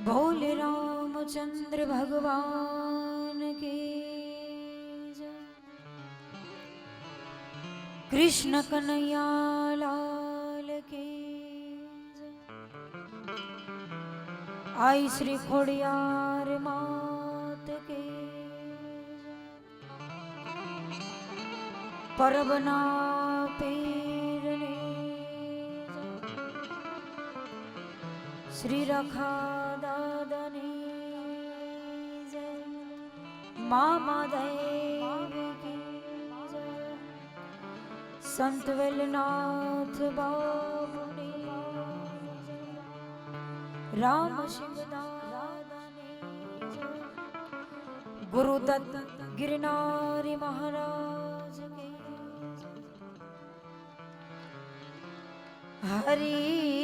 बोले रामचंद्र भगवान की। कृष्ण कन्हैया लाल की। आई श्री खोड़ियार मात के परबना पीरने श्री रखा સંત વેલનાથ બાબુની રામ ગુરુદત્ત ગિરનારી મહારાજ હરી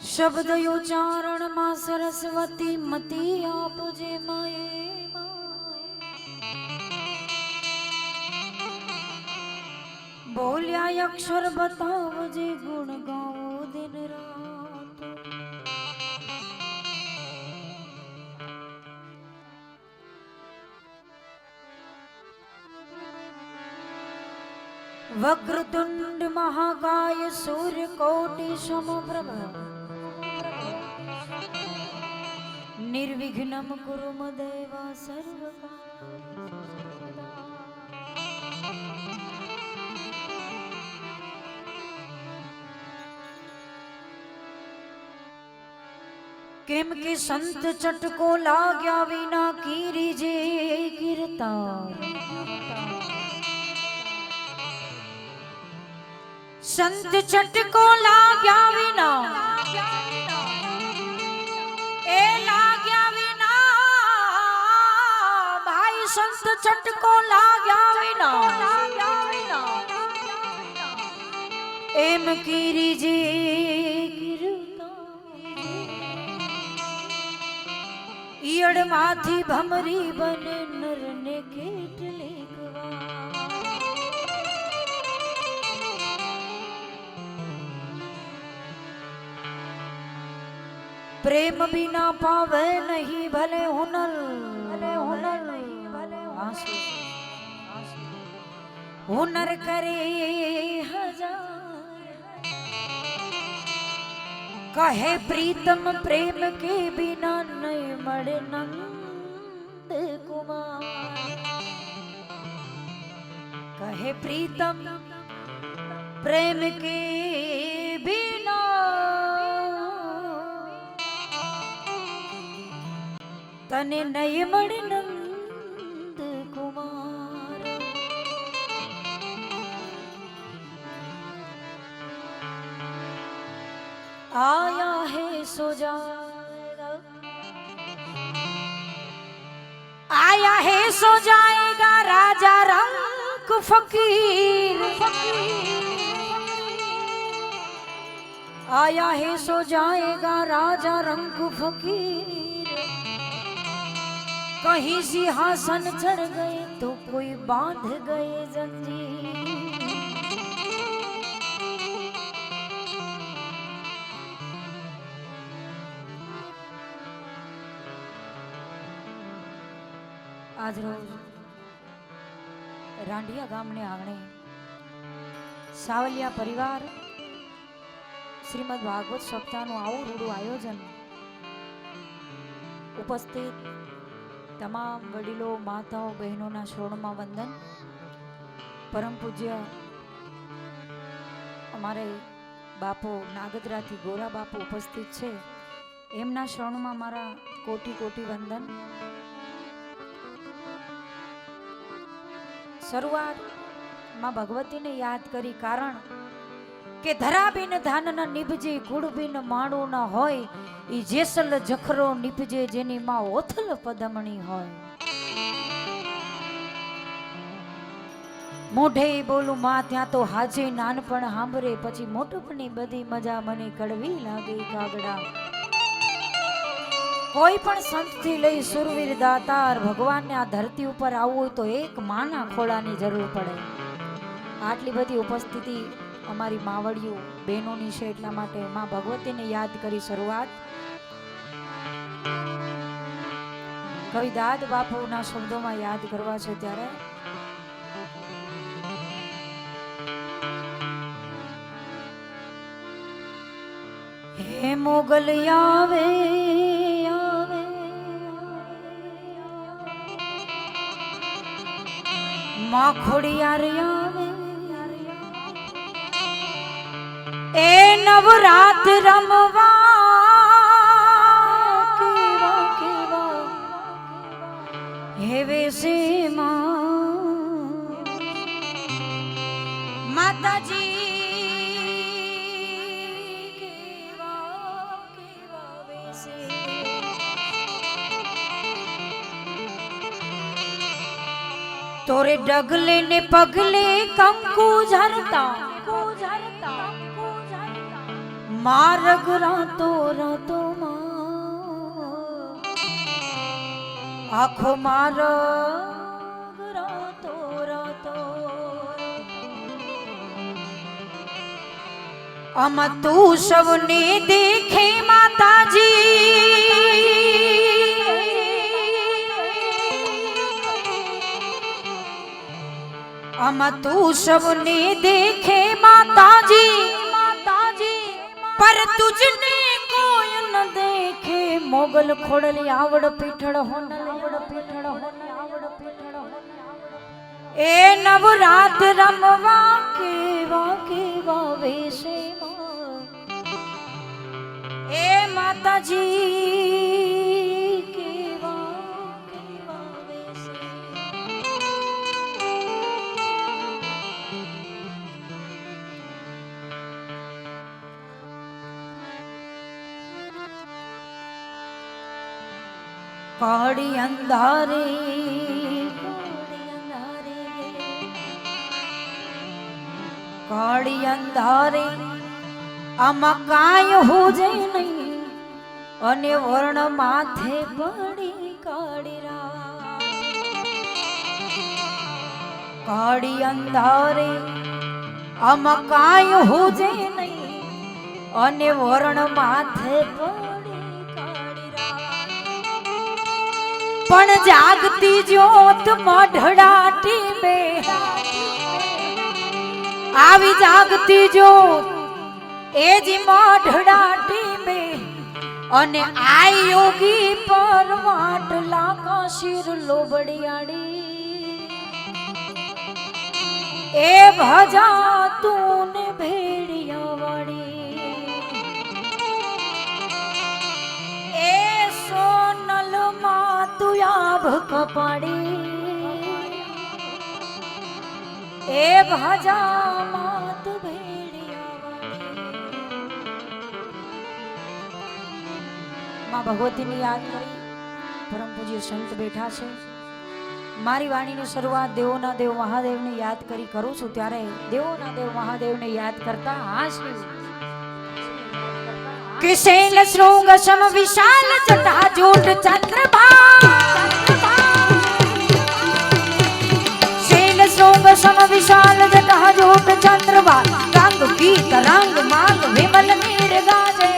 શબ્દ ઉચ્ચારણમાં સરસ્વતી મતી આપજે માએ બોલ્યા અક્ષર બતાવજે ગુણ ગાવો દિન રાત. વક્રતુંડ મહાકાય સૂર્યકોટી સમપ્રભ. નિર્વિઘ્નમ કુરુ દેવા સર્વ કેમ કે સંત ચટકો લાગ્યા વિના કીરી જે કીર્તા સંત ચટકો લાગ્યા વિના ભાઈ છટકો લાગ્યા વિના. એમ કીરી જે ઈયળમાંથી ભમરી બને નરને કેટલીક વાર પ્રેમ બિના પાવે નહીં ભલે હુનર આંસુ હુનર કરે હજાર કહે પ્રીતમ પ્રેમ કે બિના નહીં મળે નંદ કુમાર કહે પ્રીતમ પ્રેમ કે બિના તને નહીં મળે सो जाएगा राजा रंग फकीर आया है सो जाएगा राजा रंग फकीर कहीं सिंहासन चढ़ गए तो कोई बांध गए जंजीर આજ રોજ રાંડિયા ગામને આંગણે સાવલિયા પરિવાર શ્રીમદ ભાગવત સપ્તાહનું આવું રૂડું આયોજન ઉપસ્થિત તમામ વડીલો, માતાઓ, બહેનોના શ્રોણમાં વંદન. પરમ પૂજ્ય અમારે બાપો નાગદરાથી ગોરા બાપુ ઉપસ્થિત છે. એમના શરણમાં મારા કોટી કોટી વંદન. શરૂઆતમાં ભગવતીને યાદ કરી કારણ કે ધરાબીન ધાન ન નિભજે ગુડબીન માણું ન હોય, ઈ જેસલ જખરો નિભજે જેની માં ઓથલ પદમણી હોય. મોઢે બોલું, માં, ત્યાં તો હાજે નાનપણ હાંભરે પછી મોટપની બધી મજા મને કડવી લાગે કાગડા કોઈ પણ સંતથી લઈ સુરવીર દાતાર ભગવાનને આ ધરતી ઉપર આવવું હોય તો એક માના ખોળાની જરૂર પડે. આટલી બધી ઉપસ્થિતિ અમારી માવડિયું બહેનોની છે એટલા માટે માં ભગવતીને યાદ કરી શરૂઆત. કવિ દાદ બાપુના શબ્દોમાં યાદ કરવા છે ત્યારે. હે મોગલ આવે માં ખોડિયાર આવે. એ નવરાત રમવા કેવા કેવા. હેવે સીમા માતાજી તોરે ડગલે ને પગલે કંકુ ઝરતા. માર્ગ રાતો રાતો આખો માર્ગ રાતો રાતો. અમ તું સૌને દેખે માતાજી. અમ તું સૌને દેખે માતાજી. પર તુજને કોઈ ન દેખે. મોગલ ખોડલી આવડ પીઠળ હોનલ આવડ પીઠળ હોનલ આવડ પીઠળ હોનલ એ નવરાત રમવા કેવા કેવા વેશે એ માતાજી કાળી અંધારે કાળી અંધારે આમાં કાંઈ હોજે નહીં અને વર્ણ માથે પડી કાળી કાળી અંધારે આમાં કાંઈ હોજે નહીં અને વર્ણ માથે પડી પણ જાગતી જ્યોત મઢડાટી બે. આવી જાગતી જ્યોત, એ જ મઢડાટી બે. અને આ યોગી પર માટલા કાશીર લોબડિયાડી એ ભજા તું ને ભેડિયા આભ કપાડી. એ ભજા માતમાં ભગવતીની યાદ કરી પરમ પૂજ્ય સંત બેઠા છે. મારી વાણીની શરૂઆત દેવોના દેવ મહાદેવને યાદ કરી કરું છું ત્યારે દેવોના દેવ મહાદેવને યાદ કરતા કિશેલ શૃંગ સમ વિશાલ જટા જોટ सम विशाल जटाजोट चंद्रमा रंग गीत, रंग मांग विमल नीर गाजे।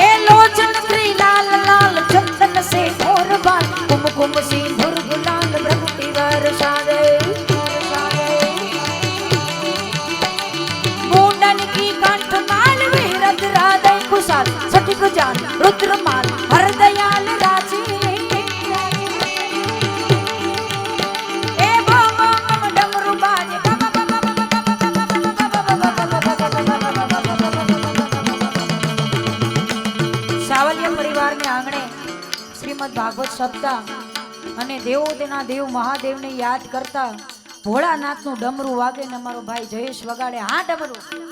ए लोचन श्री लाल लाल चंदन से और बाल। कुम कुम सी भुर गुलाल की वर्षा रे मुंडन की कंठ माल वीरत राधे कुशाल सठिक जान, रुद्र माल શ્રીમદ ભાગવત શબ્દ અને દેવો તેના દેવ મહાદેવને યાદ કરતા ભોળાનાથનું ડમરું વાગે ને અમારો ભાઈ જયેશ વગાડે, હા, ડમરું.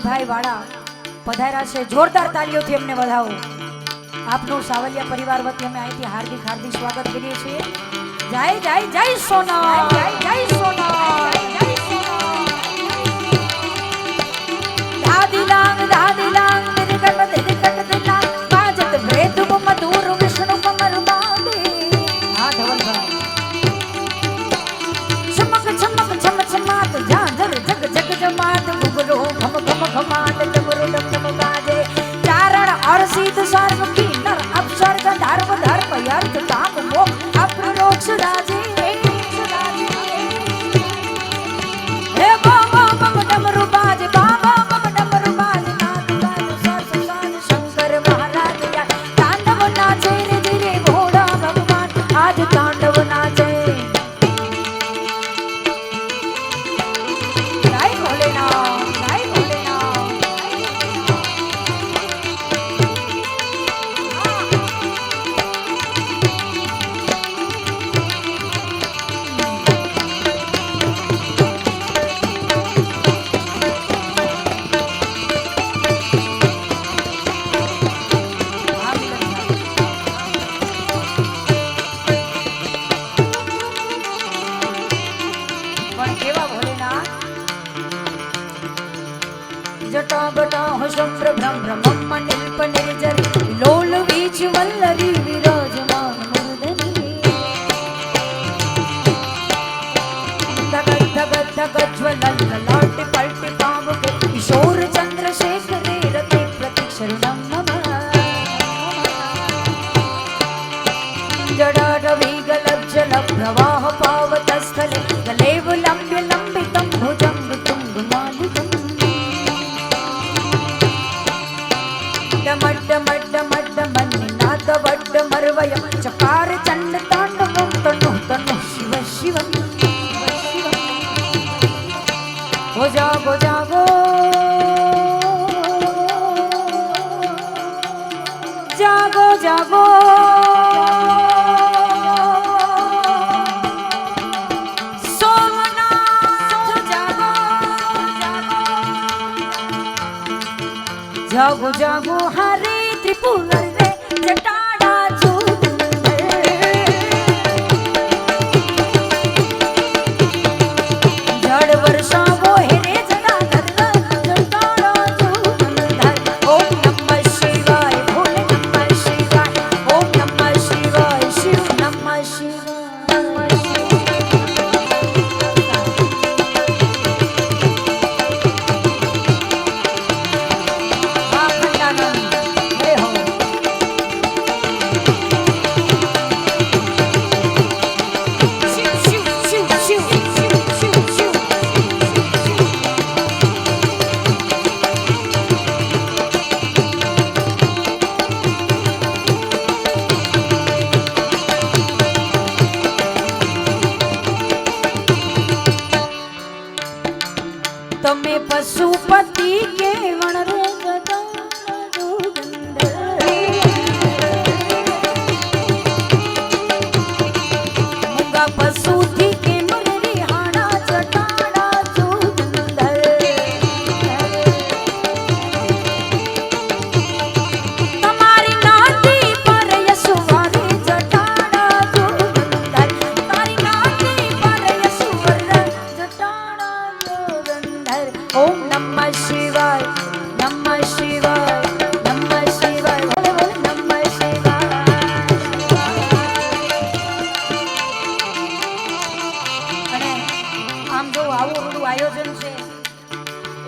રણજીતભાઈ વાળા પધાર્યા છે. જોરદાર તાલીઓથી અમને વધાવો. આપનું સાવલિયા પરિવાર વતી અમે અહીંથી હાર્દિક હાર્દિક સ્વાગત કરીએ છીએ. જય જય જય સોના જય જય સોના Oh.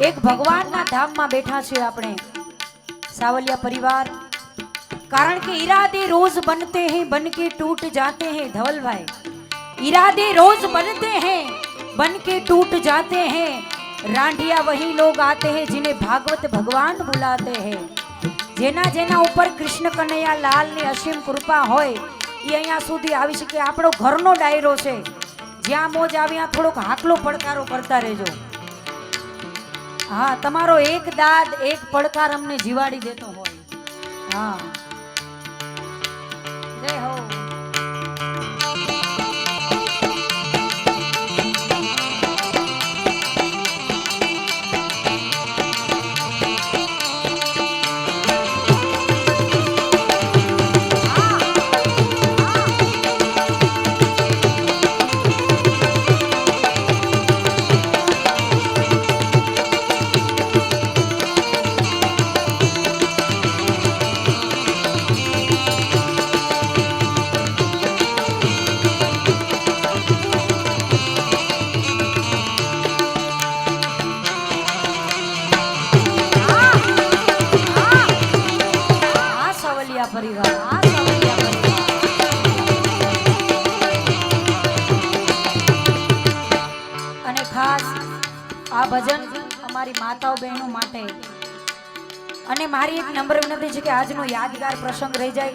એક ભગવાનના ધામમાં બેઠા છે આપણે, સાવલિયા પરિવાર. કારણ કે ઈરાદે રોજ બનતે હે, બનકે ટૂટ જાતે હે, ધવલભાઈ. ઈરાદે રોજ બનતે હૈ, બનકે ટૂટ જાતે હે रांडिया वही लोग आते हैं जिन्हें भागवत भगवान बुलाते हैं જેના જેના ઉપર કૃષ્ણ કનૈયા લાલની અસીમ કૃપા હોય એ અહીંયા સુધી આવી શકે આપણો ઘરનો ડાયરો છે જ્યાં મોજ આવી ત્યાં થોડોક હાકલો પડકારો કરતા રહેજો હા તમારો એક દાદ એક પડકાર અમને જીવાડી દેતો હોય હા જય હો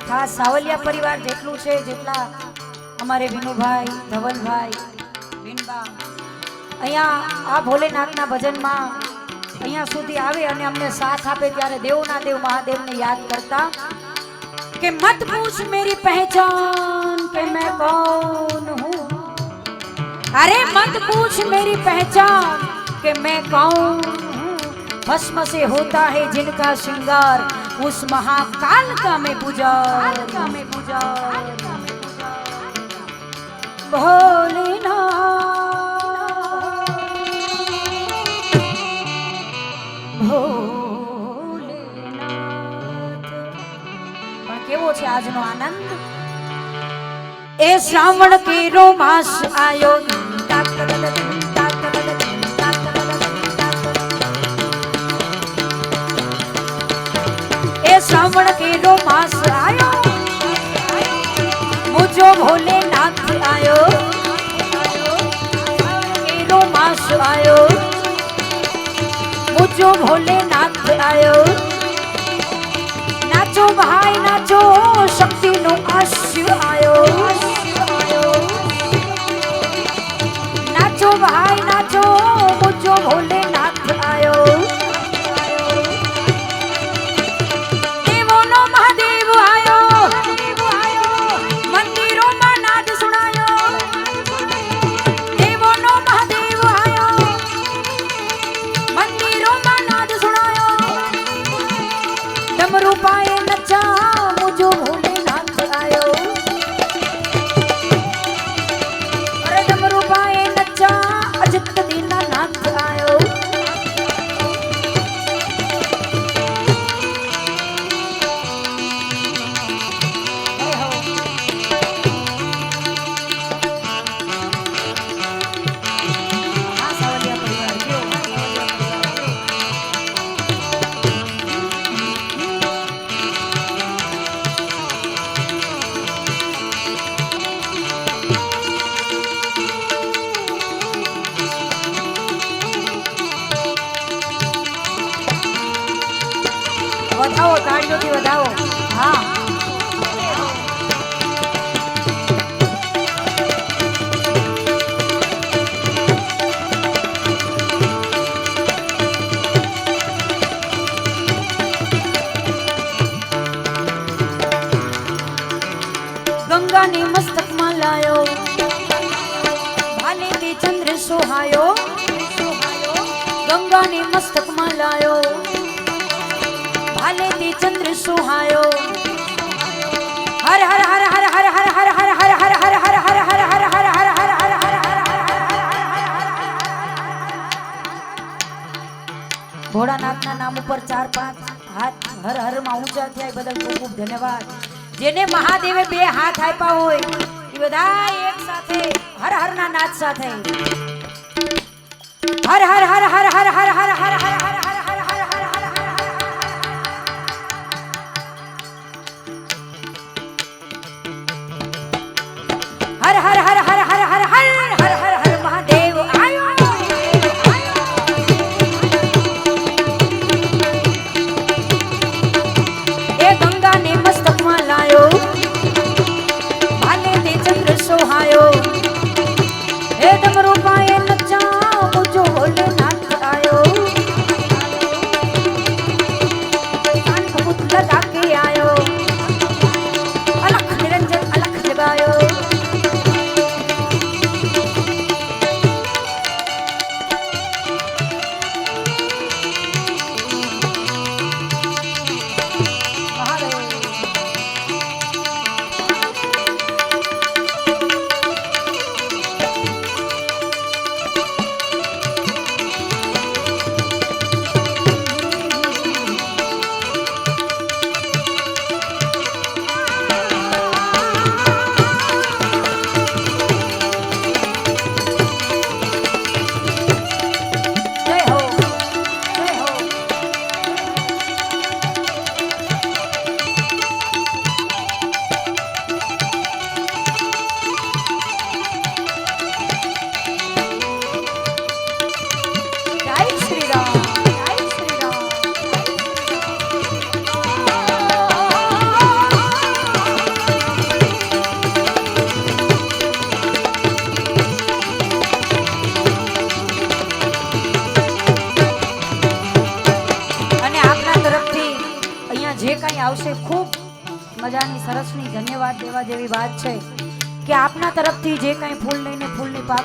ખાસ સાવલિયા પરિવાર જેટલું છે જેટલા અમારે વિનુભાઈ ધવલભાઈ વિનબા અહીંયા આ ભોલેનાથના ભજનમાં અહીંયા સુધી આવે અને અમને સાથ આપે ત્યારે દેવના દેવ મહાદેવને યાદ કરતા કે મત પૂછ મેરી પહેચાન કે मैं कौन हूँ अरे मत पूछ मेरी पहचान कि मैं कौन हूँ भस्म से होता है जिनका श्रृंगार કુશ મહાકાલ કામે પૂજા કામે પૂજા ભોલેના કેવો છે આજનો આનંદ એ શ્રાવણ કેરો માસ આયો શ્રાવણ કેરો માસ આયો? મુજો ભોલેનાથ આયો. કેરો માસ આયો. મુજો ભોલેનાથ આયો. નાચો ભાઈ, નાચો, શક્તિનો આશ્ય આયો. નાચો ભાઈ, નાચો, મુજો ભોલેનાથ ગંગાને મસ્તકમાં લાયો ભાલે તે ચંદ્ર સોહાયો ગંગાને મસ્તકમાં લાયો ભાલે તે ચંદ્ર સોહાયો હર હર હર હર હર હર હર હર હર હર હર હર હર હર હર હર હર ભોળાનાથના નામ ઉપર ચાર પાંચ હાથ હર હરમાં ઊંચા થયા બદલ ખૂબ ખૂબ ધન્યવાદ જેને મહાદેવે બે હાથ આપ્યા હોય એ બધા એક સાથે હર હર ના નાદ સાથે હર હર હર હર હર હર હર હર હર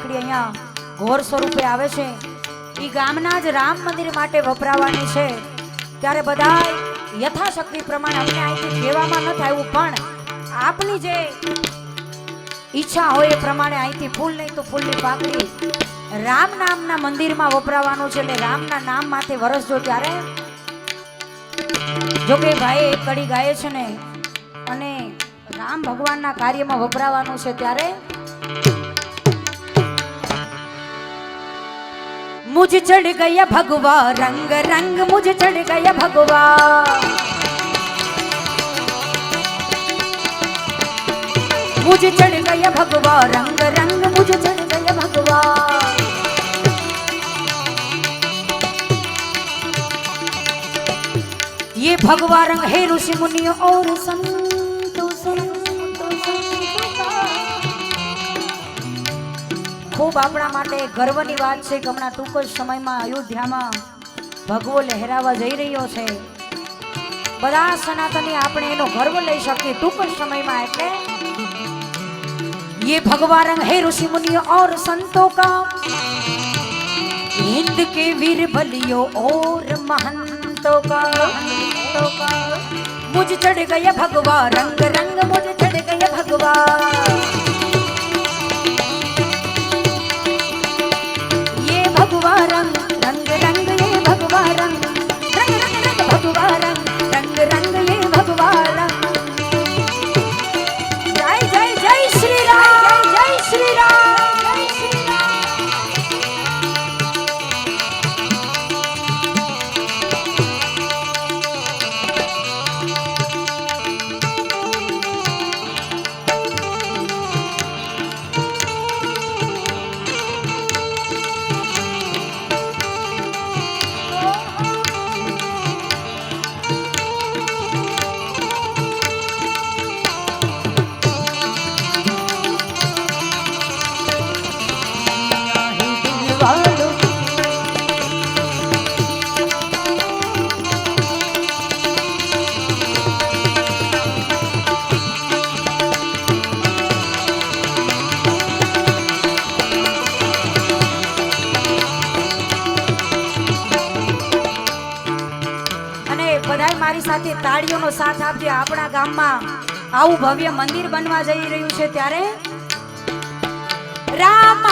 ફૂલની પાકડી અહીંયા ઘોર સ્વરૂપે આવે છે. એ ગામના જ રામ મંદિર માટે વપરાવાની છે. ત્યારે બધા યથાશક્તિ પ્રમાણે અમને અહીંથી કહેવામાં ન થાય એવું, પણ આપની જે ઈચ્છા હોય એ પ્રમાણે અહીંથી ફૂલ નહીં તો ફૂલની પાકડી રામ નામના મંદિરમાં વપરાવાનું છે. એટલે રામના નામ માથે વરસજો ત્યારે જો કે ભાઈ એક કડી ગાય છે ને, અને રામ ભગવાનના કાર્યમાં વપરાવાનું છે ત્યારે मुझे चढ़ गया भगवा रंग रंग मुझे चढ़ गया भगवा मुझे चढ़ गया भगवा रंग रंग मुझे चढ़ गया भगवा ये भगवा रंग है ऋषि मुनि और संत ખૂબ આપણા માટે ગર્વની વાત છે કે હમણાં ટૂંક જ સમયમાં અયોધ્યામાં ભગવો લહેરાવા જઈ રહ્યો છે બધા સનાતની આપણે એનો ગર્વ લઈ શકીએ ટૂંક જ સમયમાં એટલે ये भगवा रंग है ऋषि मुनियों और संतों का हिंद के वीर बलियों और महंतों का महंतों का मुझ चढ़ गया भगवा रंग रंग मुझ चढ़ गया भगवा வரம். நன்கு આવું ભવ્ય મંદિર બનવા જઈ રહ્યું છે ત્યારે. રામ